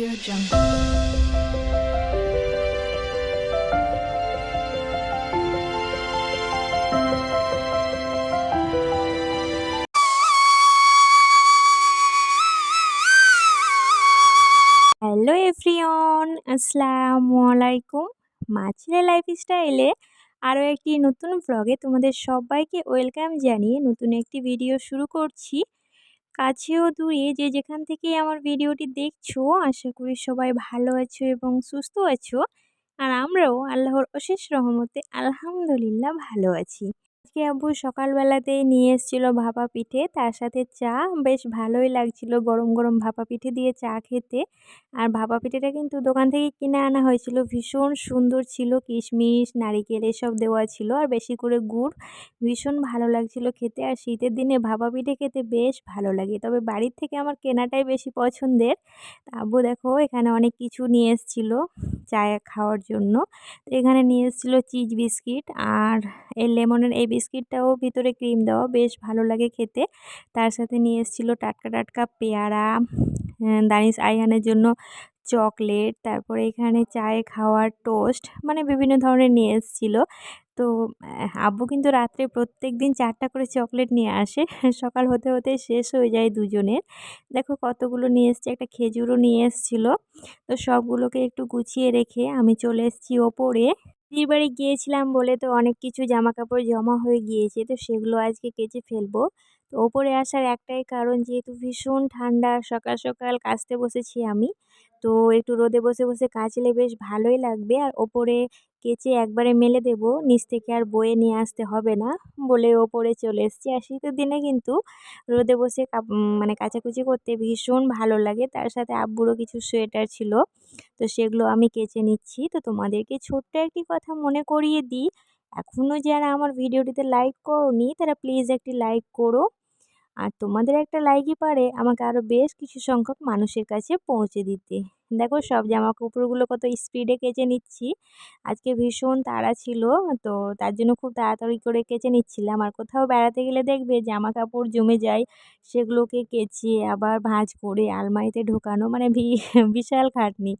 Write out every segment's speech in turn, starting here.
Audio Jungle. Hello everyone আসসালামু আলাইকুম মাছিরা লাইফস্টাইলে আরও একটি নতুন ব্লগে তোমাদের সবাইকে ওয়েলকাম জানিয়ে নতুন একটি ভিডিও শুরু করছি। কাছেও দূরে যে যেখান থেকেই আমার ভিডিওটি দেখছ, আশা করি সবাই ভালো আছো এবং সুস্থ আছো। আর আমরাও আল্লাহর অশেষ রহমতে আলহামদুলিল্লাহ ভালো আছি। আজকে আব্বু সকালবেলাতেই নিয়ে এসেছিল ভাপা পিঠে। তার সাথে চা, বেশ ভালোই লাগছিল গরম গরম ভাপা পিঠে দিয়ে চা খেতে। আর ভাপা পিঠেটা কিন্তু দোকান থেকে কিনে আনা হয়েছিল। ভীষণ সুন্দর ছিল, কিশমিশ, নারিকেল এসব দেওয়া ছিল আর বেশি করে গুড়। ভীষণ ভালো লাগছিল খেতে আর শীতের দিনে ভাপা পিঠে খেতে বেশ ভালো লাগে। তবে বাড়ির থেকে আমার কেনাটাই বেশি পছন্দের। আব্বু দেখো, এখানে অনেক কিছু নিয়ে এসেছিল চায়ে খাওয়ার জন্য। তো এখানে নিয়ে এসেছিল চিজ বিস্কিট আর এই লেমনের এই বিস্কিটটাও ভিতরে ক্রিম দেওয়া, বেশ ভালো লাগে খেতে। তার সাথে নিয়ে এসেছিল টাটকা টাটকা পেয়ারা দানিশ আইহানের জন্য চকলেট, তারপরে এখানে চায়ে খাওয়ার টোস্ট মানে বিভিন্ন ধরনের নিয়ে এসেছিল। তো আব্বু কিন্তু রাত্রে প্রত্যেক দিন চারটা করে চকলেট নিয়ে আসে। সকাল হতে হতে শেষ হয়ে যায় দুজনের। দেখো কতগুলো নিয়ে এসছে, একটা খেজুরও নিয়ে এসেছিল। তো সবগুলোকে একটু গুছিয়ে রেখে আমি চলে এসেছি ওপরে। দিদির বাড়ি গিয়েছিলাম বলে তো অনেক কিছু জামা কাপড় জমা হয়ে গিয়েছে, তো সেগুলো আজকে কেচে ফেলব। তো ওপরে আসার একটাই কারণ যেহেতু ভীষণ ঠান্ডা, সকাল সকাল কাচতে বসেছি আমি, তো একটু রোদে বসে বসে কাচলে বেশ ভালোই লাগবে। আর ওপরে কেচে একবারে মেলে দেব। নিচ থেকে আর বয়ে নিয়ে আসতে হবে না। বলে ওপরে চলে এসেছি। আর শীতের দিনে কিন্তু রোদে বসে মানে কাচাকুচি করতে ভীষণ ভালো লাগে। তার সাথে আব্বুরও কিছু সোয়েটার ছিল। তো সেগুলো আমি কেচে নিচ্ছি। তো তোমাদেরকে ছোট্ট একটি কথা মনে করিয়ে দিই। এখনও যারা আমার ভিডিওটিতে লাইক করনি, তারা প্লিজ একটি লাইক করো। আর তোমাদের একটা লাইকই পারে আমাকে আরও বেশ কিছু সংখ্যক মানুষের কাছে পৌঁছে দিতে। দেখো সব জামা কাপড়গুলো কত স্পিডে কেচে নিচ্ছি। আজকে ভীষণ তাড়া ছিল, তো তার জন্য খুব তাড়াতাড়ি করে কেচে নিচ্ছিলাম। আর কোথাও বেড়াতে গেলে দেখবে জামা কাপড় জমে যায়, সেগুলোকে কেচে আবার ভাঁজ করে আলমারিতে ঢোকানো মানে বিশাল খাটনি।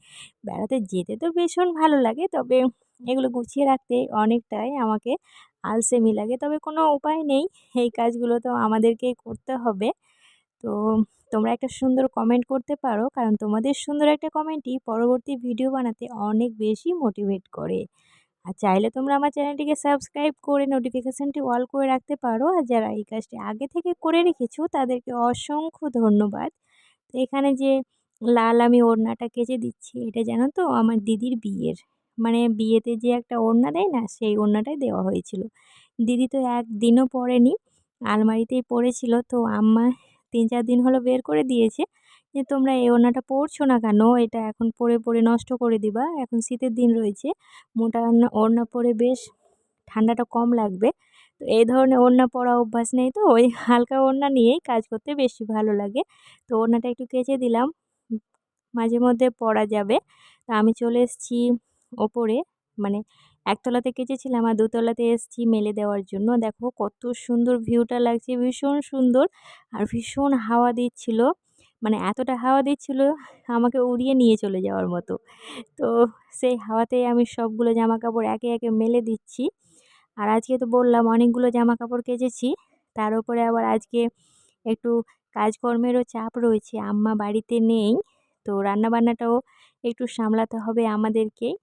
বেড়াতে যেতে তো ভীষণ ভালো লাগে, তবে এগুলো গুছিয়ে রাখতে অনেকটাই আমাকে আলসেমি লাগে, তবে কোনো উপায় নেই। এই কাজগুলো তো আমাদেরকেই করতে হবে। তো তোমরা একটা সুন্দর কমেন্ট করতে পারো, কারণ তোমাদের সুন্দর একটা কমেন্টই পরবর্তী ভিডিও বানাতে অনেক বেশি মোটিভেট করে। আর চাইলে তোমরা আমার চ্যানেলটিকে সাবস্ক্রাইব করে নোটিফিকেশানটি অল করে রাখতে পারো, আর যারা এই কাজটি আগে থেকে করে রেখেছো, তাদেরকে অসংখ্য ধন্যবাদ। তো এখানে যে লাল আমি ওড়নাটা কেচে দিচ্ছি, এটা জানো তো? আমার দিদির বিয়ের। মানে বিয়েতে যে একটা ওড়না দেয় না, সেই ওড়নাটাই দেওয়া হয়েছিল। দিদি তো একদিনও পরেনি, আলমারিতেই পড়েছিল, তো আম্মা তিন চার দিন হলো বের করে দিয়েছে। যে তোমরা এই ওড়নাটা পরছো না কেন? এটা এখন পরে পরে নষ্ট করে দিবা। এখন শীতের দিন রয়েছে। মোটা ওড়না পরে বেশ ঠান্ডাটা কম লাগবে। তো এই ধরনের ওড়না পরা অভ্যাস নেই তো? ওই হালকা ওড়না নিয়েই কাজ করতে বেশি ভালো লাগে। তো ওড়নাটা একটু কেচে দিলাম। মাঝে মধ্যে পরা যাবে। তা আমি চলে এসেছি ওপরে। মানে একতলাতে কেচেছিলাম আর দুতলাতে এসেছি মেলে দেওয়ার জন্য। দেখো কত সুন্দর ভিউটা লাগছে, ভীষণ সুন্দর আর ভীষণ হাওয়া দিচ্ছিল। মানে এতটা হাওয়া দিচ্ছিল আমাকে উড়িয়ে নিয়ে চলে যাওয়ার মতো। তো সেই হাওয়াতেই আমি সবগুলো জামা কাপড় একে একে মেলে দিচ্ছি। আর আজকে তো বললাম অনেকগুলো জামা কাপড় কেচেছি, তার উপরে আবার আজকে একটু কাজকর্মেরও চাপ রয়েছে, আম্মা বাড়িতে নেই, তো রান্নাবান্নাটাও একটু সামলাতে হবে আমাদেরকেই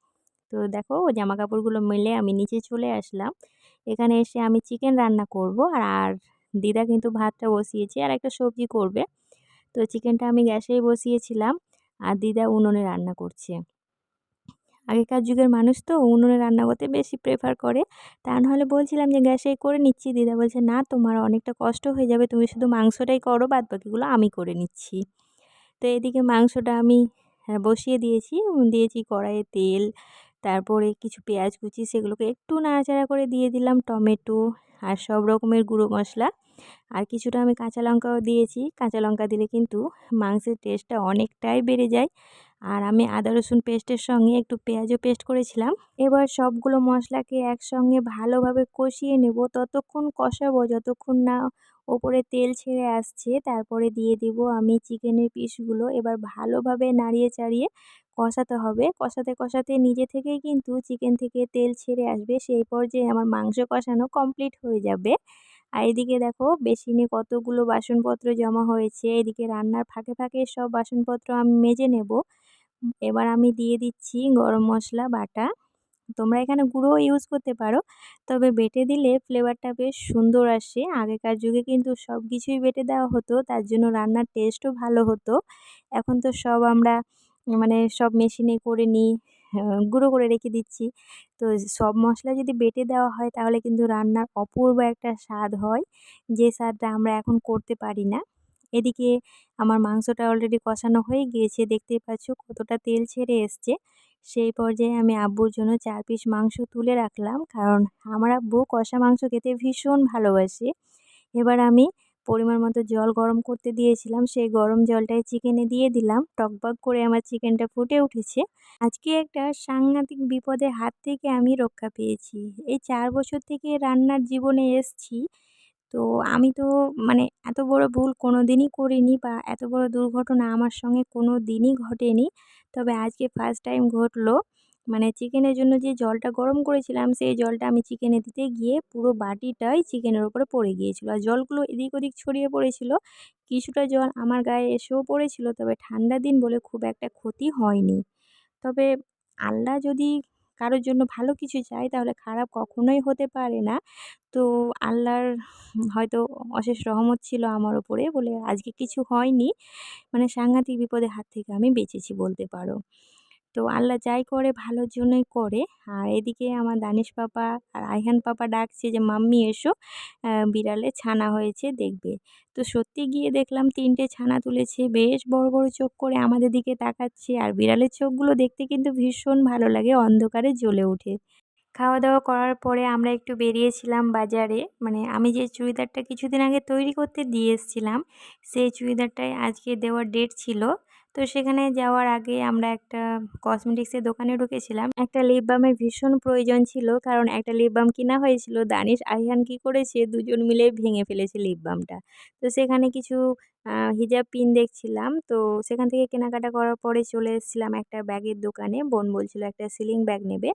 তো দেখো জামা কাপড়গুলো মেলে আমি নিচে চলে আসলাম। এখানে এসে আমি চিকেন রান্না করব আর দিদা কিন্তু ভাতটা বসিয়েছে আর একটা সবজি করবে। তো চিকেনটা আমি গ্যাসেই বসিয়েছিলাম আর দিদা উনুনে রান্না করছে। আগেকার যুগের মানুষ তো উনুনে রান্না করতে বেশি প্রেফার করে। তা নাহলে বলছিলাম যে গ্যাসেই করে নিচ্ছি। দিদা বলছে, না তোমার অনেকটা কষ্ট হয়ে যাবে। তুমি শুধু মাংসটাই করো বাদ বাকিগুলো আমি করে নিচ্ছি। তো এদিকে মাংসটা আমি বসিয়ে দিয়েছি। দিয়েছি কড়াইয়ে তেল তারপরে কিছু পেঁয়াজ কুচি সেগুলোকে একটু নাড়াচাড়া করে দিয়ে দিলাম, টমেটো আর সব রকমের গুঁড়ো মশলা। আর কিছুটা আমি কাঁচা লঙ্কাও দিয়েছি। কাঁচা লঙ্কা দিলে কিন্তু মাংসের টেস্টটা অনেকটাই বেড়ে যায়। আর আমি আদা, রসুন পেস্টের সঙ্গে একটু পেঁয়াজও পেস্ট করেছিলাম। এবার সবগুলো মশলাকে একসঙ্গে ভালোভাবে কষিয়ে নেব। ততক্ষণ কষাবো, যতক্ষণ না ওপরে তেল ছেড়ে আসছে। তারপরে দিয়ে দিব আমি চিকেনের পিসগুলো। এবার ভালোভাবে নাড়িয়ে চাড়িয়ে কষাতে হবে। কষাতে কষাতে নিজে থেকেই কিন্তু চিকেন থেকে তেল ছেড়ে আসবে। সেই পর্যায়ে আমার মাংস কষানো কমপ্লিট হয়ে যাবে। আর এদিকে দেখো বেসিনে কতগুলো বাসনপত্র জমা হয়েছে। এদিকে রান্নার ফাঁকে ফাঁকে সব বাসনপত্র আমি মেজে নেব। এবার আমি দিয়ে দিচ্ছি গরম মশলা, বাটা। তোমরা এখানে গুঁড়োও ইউজ করতে পারো। তবে বেটে দিলে ফ্লেভারটা বেশ সুন্দর আসে। আগেকার যুগে কিন্তু সব কিছুই বেটে দেওয়া হতো, তার জন্য রান্নার টেস্টও ভালো হতো। এখন তো সব আমরা মানে সব মেশিনে করে নিই গুঁড়ো করে রেখে দিচ্ছি। তো সব মশলা যদি বেটে দেওয়া হয়, তাহলে কিন্তু রান্নার অপূর্ব একটা স্বাদ হয়, যে স্বাদটা আমরা এখন করতে পারি না। এদিকে আমার মাংসটা অলরেডি কষানো হয়ে গিয়েছে, দেখতেই পাচ্ছ কতটা তেল ছেড়ে এসছে। সেই পর্যায়ে আমি আব্বুর জন্য চার পিস মাংস তুলে রাখলাম। কারণ আমার আব্বু কষা মাংস খেতে ভীষণ ভালোবাসে। এবার আমি পরিমাণ মতো জল গরম করতে দিয়েছিলাম। সেই গরম জলটাই চিকেনে দিয়ে দিলাম। টকবক করে আমার চিকেনটা ফুটে উঠেছে। আজকে একটা সাংঘাতিক বিপদের হাত থেকে আমি রক্ষা পেয়েছি। এই চার বছর থেকে রান্নার জীবনে এসছি। তো আমি তো মানে এত বড় ভুল কোনো দিনই করিনি বা এত বড় দুর্ঘটনা আমার সঙ্গে কোনো দিনই ঘটেনি। তবে আজকে ফার্স্ট টাইম ঘটলো। মানে চিকেনের জন্য যে জলটা গরম করেছিলাম, সেই জলটা আমি চিকেনে দিতে গিয়ে পুরো বাটিটাই চিকেনের ওপরে পড়ে গিয়েছিল। আর জলগুলো এদিক ওদিক ছড়িয়ে পড়েছিল। কিছুটা জল আমার গায়ে এসেও পড়েছিল, তবে ঠান্ডা দিন বলে খুব একটা ক্ষতি হয়নি। তবে আল্লাহ যদি কারোর জন্য ভালো কিছু চাই, তাহলে খারাপ কখনোই হতে পারে না। তো আল্লাহর হয়তো অশেষ রহমত ছিল আমার ওপরে বলে আজকে কিছু হয়নি। মানে সাংঘাতিক বিপদের হাত থেকে আমি বেঁচেছি বলতে পারো। তো আল্লাহ যাই করে ভালোর জন্যই করে। আর এদিকে আমার দানিশ পাপা আর আইহান পাপা ডাকছে যে, মাম্মি, এসো। বিড়ালে ছানা হয়েছে, দেখবে। তো সত্যি গিয়ে দেখলাম তিনটে ছানা তুলেছে, বেশ বড় বড় চোখ করে আমাদের দিকে তাকাচ্ছে। আর বিড়ালের চোখগুলো দেখতে কিন্তু ভীষণ ভালো লাগে, অন্ধকারে জ্বলে ওঠে। খাওয়া দাওয়া করার পরে আমরা একটু বেরিয়েছিলাম বাজারে। মানে আমি যে চুড়িদারটা কিছুদিন আগে তৈরি করতে দিয়ে এসেছিলাম, সেই চুড়িদারটাই আজকে দেওয়ার ডেট ছিল। তো সেখানে যাওয়ার আগে আমরা একটা কসমেটিক্সের দোকানে ঢুকেছিলাম। একটা লিপ বামের ভীষণ প্রয়োজন ছিল, কারণ একটা লিপ বাম কেনা হয়েছিল, দানিশ আইহান কী করেছে, দুজন মিলে ভেঙে ফেলেছে লিপ বামটা তো সেখানে কিছু হিজাব পিন দেখছিলাম, তো সেখান থেকে কেনাকাটা করার পরে চলে এসেছিলাম একটা ব্যাগের দোকানে। বোন বলছিল, একটা সিলিং ব্যাগ নেবে।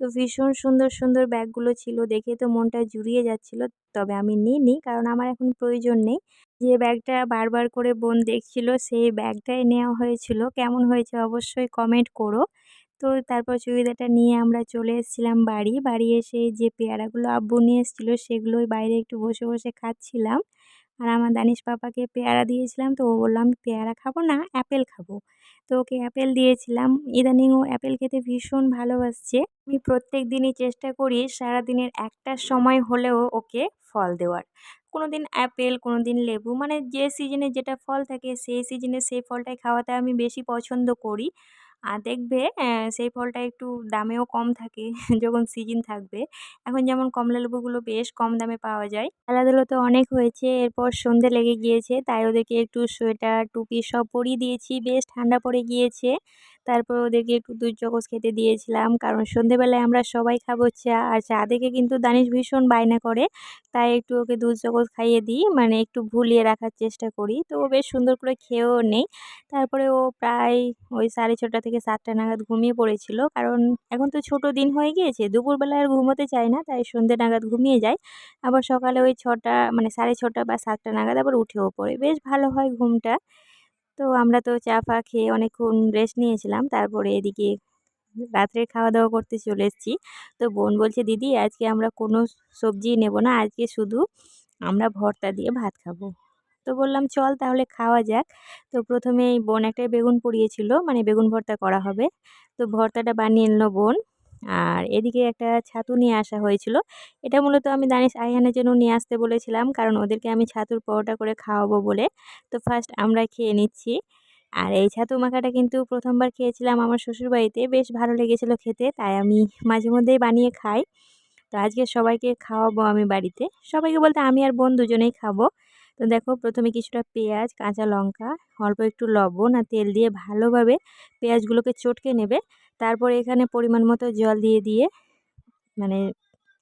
তো ভীষণ সুন্দর সুন্দর ব্যাগগুলো ছিল, দেখে তো মনটা জুড়িয়ে যাচ্ছিল, তবে আমি নিই নিইনি, কারণ আমার এখন প্রয়োজন নেই। যে ব্যাগটা বারবার করে বোন দেখছিল, সেই ব্যাগটাই নেওয়া হয়েছিল। কেমন হয়েছে অবশ্যই কমেন্ট করো। তো তারপর চুড়িদারটা নিয়ে আমরা চলে এসেছিলাম বাড়ি। বাড়ি এসে যে পেয়ারাগুলো আব্বু নিয়ে এসেছিল, সেগুলোই বাইরে একটু বসে বসে খাচ্ছিলাম। আর আমার দানিশ পাপাকে পেয়ারা দিয়েছিলাম, তো ও বলল, আমি পেয়ারা খাব না, অ্যাপেল খাব। তো ওকে অ্যাপেল দিয়েছিলাম। ইদানিং ও অ্যাপেল খেতে ভীষণ ভালোবাসছে। আমি প্রত্যেক দিনই চেষ্টা করি সারাদিনের একটা সময় হলেও ওকে ফল দেওয়ার। কোনো দিন অ্যাপেল কোনো দিন লেবু। মানে যে সিজনে যেটা ফল থাকে, সেই সিজনে সেই ফলটাই খাওয়াতে আমি বেশি পছন্দ করি। আর দেখবে সেই ফলটা একটু দামেও কম থাকে যখন সিজন থাকবে। এখন যেমন কমলা লেবুগুলো বেশ কম দামে পাওয়া যায়। খেলাধুলো তো অনেক হয়েছে, এরপর সন্ধে লেগে গিয়েছে, তাই ওদেরকে একটু সোয়েটার, টুপি সব পরিয়ে দিয়েছি। বেশ ঠান্ডা পড়ে গিয়েছে, তারপর ওদেরকে একটু দুধ, চকস খেতে দিয়েছিলাম। কারণ সন্ধেবেলায় আমরা সবাই খাব চা, আর চা দেখে কিন্তু দানিশ ভীষণ বায়না করে। তাই একটু ওকে দুধ চকস খাইয়ে দিই মানে একটু ভুলিয়ে রাখার চেষ্টা করি। তো ও বেশ সুন্দর করে খেয়েও নেই। তারপরে ও প্রায় ওই সাড়ে ছটা থেকে সাতটা নাগাদ ঘুমিয়ে পড়েছিল। কারণ এখন তো ছোট দিন হয়ে গিয়েছে, দুপুরবেলা আর ঘুমোতে চায় না, তাই সন্ধ্যে নাগাদ ঘুমিয়ে যায়। আবার সকালে ওই ছটা মানে সাড়ে ছটা বা সাতটা নাগাদ আবার উঠেও পড়ে। বেশ ভালো হয় ঘুমটা। তো আমরা তো চা ফা খেয়ে অনেকক্ষণ রেস্ট নিয়েছিলাম। তারপরে এদিকে রাত্রে খাওয়া দাওয়া করতে চলে এসেছি। তো বোন বলছে, দিদি, আজকে আমরা কোনো সবজি নেব না, আজকে শুধু আমরা ভর্তা দিয়ে ভাত খাব। তো বললাম, চল তাহলে খাওয়া যাক। তো প্রথমে বোন একটা বেগুন পুড়িয়েছিল মানে বেগুন ভর্তা করা হবে। তো ভর্তাটা বানিয়ে নিল বোন। আর এদিকে একটা ছাতু নিয়ে আসা হয়েছিল। এটা মূলত আমি দানিশ আইহানের জন্য নিয়ে আসতে বলেছিলাম, কারণ ওদেরকে আমি ছাতুর পরোটা করে খাওয়াবো বলে। তো ফার্স্ট আমরা খেয়ে নিচ্ছি। আর এই ছাতু মাখাটা কিন্তু প্রথমবার খেয়েছিলাম আমার শ্বশুরবাড়িতে, বেশ ভালো লেগেছিলো খেতে, তাই আমি মাঝে মধ্যেই বানিয়ে খাই। তো আজকে সবাইকে খাওয়াবো আমি বাড়িতে। সবাইকে বলতে আমি আর বোন দুজনেই খাব। তো দেখো, প্রথমে কিছুটা পেঁয়াজ, কাঁচা লঙ্কা, অল্প একটু লবণ আর তেল দিয়ে ভালোভাবে পেঁয়াজগুলোকে চটকে নেবে। তারপর এখানে পরিমাণ মতো জল দিয়ে দিয়ে মানে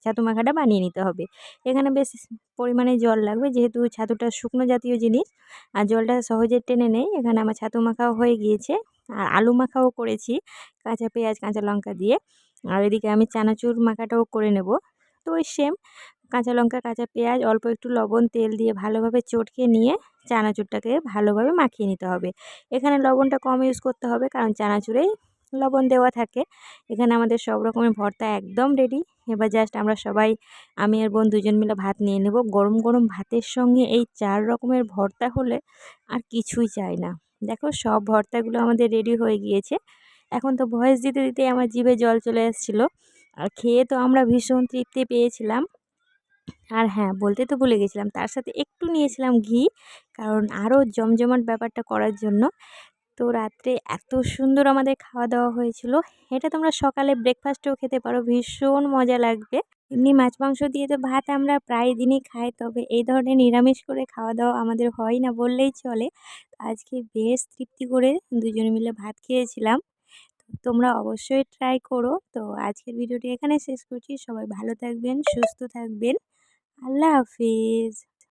ছাতু মাখাটা বানিয়ে নিতে হবে। এখানে বেশ পরিমাণে জল লাগবে, যেহেতু ছাতুটা শুকনো জাতীয় জিনিস, আর জলটা সহজে টেনে নেই, এখানে আমার ছাতু মাখাও হয়ে গিয়েছে। আর আলু মাখাও করেছি, কাঁচা পেঁয়াজ, কাঁচা লঙ্কা দিয়ে। আর এদিকে আমি চানাচুর মাখাটাও করে নেব। তো ওই সেম কাঁচা লঙ্কা, কাঁচা পেঁয়াজ, অল্প একটু লবণ, তেল দিয়ে ভালোভাবে চটকে নিয়ে চানাচুরটাকে ভালোভাবে মাখিয়ে নিতে হবে। এখানে লবণটা কম ইউজ করতে হবে, কারণ চানাচুরেই লবণ দেওয়া থাকে। এখানে আমাদের সব রকমের ভর্তা একদম রেডি এবার জাস্ট আমরা সবাই, আমি আর বোন দুজন মিলে ভাত নিয়ে নেব। গরম গরম ভাতের সঙ্গে এই চার রকমের ভর্তা হলে আর কিছুই চাই না। দেখো সব ভর্তাগুলো আমাদের রেডি হয়ে গিয়েছে। এখন তো ভয়েস দিতে দিতে আমার জিভে জল চলে এসেছিল আর খেয়ে তো আমরা ভীষণ তৃপ্তি পেয়েছিলাম। আর হ্যাঁ বলতে তো ভুলে গেছিলাম, তার সাথে একটু নিয়েছিলাম ঘি, কারণ আরও জমজমাট ব্যাপারটা করার জন্য। তো রাত্রে এত সুন্দর আমাদের খাওয়া দাওয়া হয়েছিল। এটা তোমরা সকালে ব্রেকফাস্টেও খেতে পারো, ভীষণ মজা লাগবে। এমনি মাছ মাংস দিয়ে তো ভাত আমরা প্রায় দিনই খাই, তবে এই ধরনের নিরামিষ করে খাওয়া দাওয়া আমাদের হয় না বললেই চলে। আজকে বেশ তৃপ্তি করে দুজনে মিলে ভাত খেয়েছিলাম। তোমরা অবশ্যই ট্রাই করো। তো আজকের ভিডিওটি এখানে শেষ করছি। সবাই ভালো থাকবেন, সুস্থ থাকবেন। আল্লাহ হাফিজ।